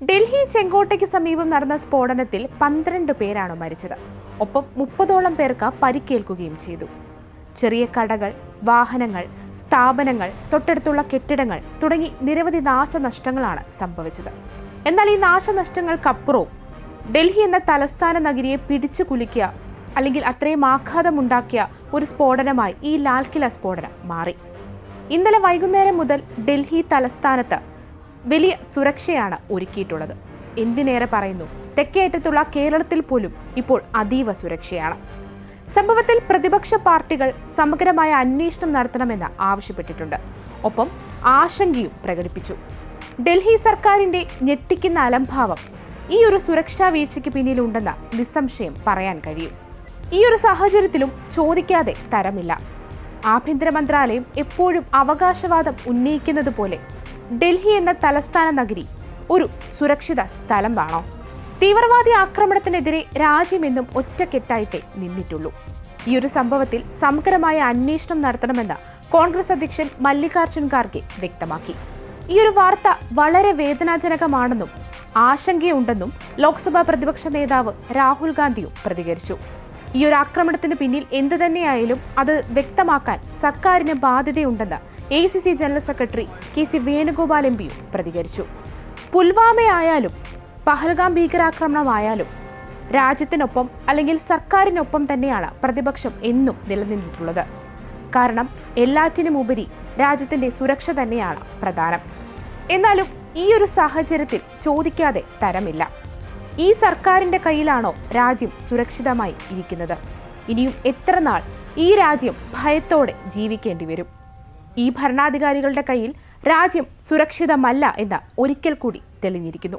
ഡൽഹി ചെങ്കോട്ടയ്ക്ക് സമീപം നടന്ന സ്ഫോടനത്തിൽ പന്ത്രണ്ട് പേരാണ് മരിച്ചത്. ഒപ്പം മുപ്പതോളം പേർക്ക് പരിക്കേൽക്കുകയും ചെയ്തു. ചെറിയ കടകൾ വാഹനങ്ങൾ സ്ഥാപനങ്ങൾ തൊട്ടടുത്തുള്ള കെട്ടിടങ്ങൾ തുടങ്ങി നിരവധി നാശനഷ്ടങ്ങളാണ് സംഭവിച്ചത്. എന്നാൽ ഈ നാശനഷ്ടങ്ങൾക്കപ്പുറവും ഡൽഹി എന്ന തലസ്ഥാന നഗരിയെ പിടിച്ചു കുലുക്കിയ അല്ലെങ്കിൽ അത്രയും ആഘാതമുണ്ടാക്കിയ ഒരു സ്ഫോടനമായി ഈ ലാൽക്കില സ്ഫോടനം മാറി. ഇന്നലെ വൈകുന്നേരം മുതൽ ഡൽഹി തലസ്ഥാനത്ത് വലിയ സുരക്ഷയാണ് ഒരുക്കിയിട്ടുള്ളത്. എന്തിനേറെ പറയുന്നു? തെക്കേയറ്റത്തുള്ള കേരളത്തിൽ പോലും ഇപ്പോൾ അതീവ സുരക്ഷയാണ്. സംഭവത്തിൽ പ്രതിപക്ഷ പാർട്ടികൾ സമഗ്രമായ അന്വേഷണം നടത്തണമെന്ന് ആവശ്യപ്പെട്ടിട്ടുണ്ട്. ഒപ്പം ആശങ്കയും പ്രകടിപ്പിച്ചു. ഡൽഹി സർക്കാരിന്റെ ഞെട്ടിക്കുന്ന അലംഭാവം ഈ ഒരു സുരക്ഷാ വീഴ്ചയ്ക്ക് പിന്നിലുണ്ടെന്ന് നിസ്സംശയം പറയാൻ കഴിയും. ഈ ഒരു സാഹചര്യത്തിലും ചോദിക്കാതെ തരമില്ല. ആഭ്യന്തര മന്ത്രാലയം എപ്പോഴും അവകാശവാദം ഉന്നയിക്കുന്നത് പോലെ ഡൽഹി എന്ന തലസ്ഥാന നഗരി ഒരു സുരക്ഷിത സ്ഥലമാണോ? തീവ്രവാദി ആക്രമണത്തിനെതിരെ രാജ്യമെന്നും ഒറ്റക്കെട്ടായിട്ടേ നിന്നിട്ടുള്ളൂ. ഈ ഒരു സംഭവത്തിൽ സമഗ്രമായ അന്വേഷണം നടത്തണമെന്ന് കോൺഗ്രസ് അധ്യക്ഷൻ മല്ലികാർജുൻ ഖാർഗെ വ്യക്തമാക്കി. ഈ ഒരു വാർത്ത വളരെ വേദനാജനകമാണെന്നും ആശങ്കയുണ്ടെന്നും ലോക്സഭാ പ്രതിപക്ഷ നേതാവ് രാഹുൽ ഗാന്ധിയും പ്രതികരിച്ചു. ഈ ഒരു ആക്രമണത്തിന് പിന്നിൽ എന്തു തന്നെയായാലും അത് വ്യക്തമാക്കാൻ സർക്കാരിന് ബാധ്യതയുണ്ടെന്ന് A C C general secretary K C Venugopal M പിയും പ്രതികരിച്ചു. പുൽവാമയായാലും പഹൽഗാം ഭീകരാക്രമണമായാലും രാജ്യത്തിനൊപ്പം അല്ലെങ്കിൽ സർക്കാരിനൊപ്പം തന്നെയാണ് പ്രതിപക്ഷം എന്നും നിലനിന്നിട്ടുള്ളത്. കാരണം എല്ലാറ്റിനും ഉപരി രാജ്യത്തിന്റെ സുരക്ഷ തന്നെയാണ് പ്രധാനം. എന്നാലും ഈ ഒരു സാഹചര്യത്തിൽ ചോദിക്കാതെ തരമില്ല. ഈ സർക്കാരിന്റെ കയ്യിലാണോ രാജ്യം സുരക്ഷിതമായി ഇരിക്കുന്നത്? ഇനിയും എത്ര നാൾ ഈ രാജ്യം ഭയത്തോടെ ജീവിക്കേണ്ടി വരും? ഈ ഭരണാധികാരികളുടെ കയ്യിൽ രാജ്യം സുരക്ഷിതമല്ല എന്ന് ഒരിക്കൽ കൂടി തെളിഞ്ഞിരിക്കുന്നു.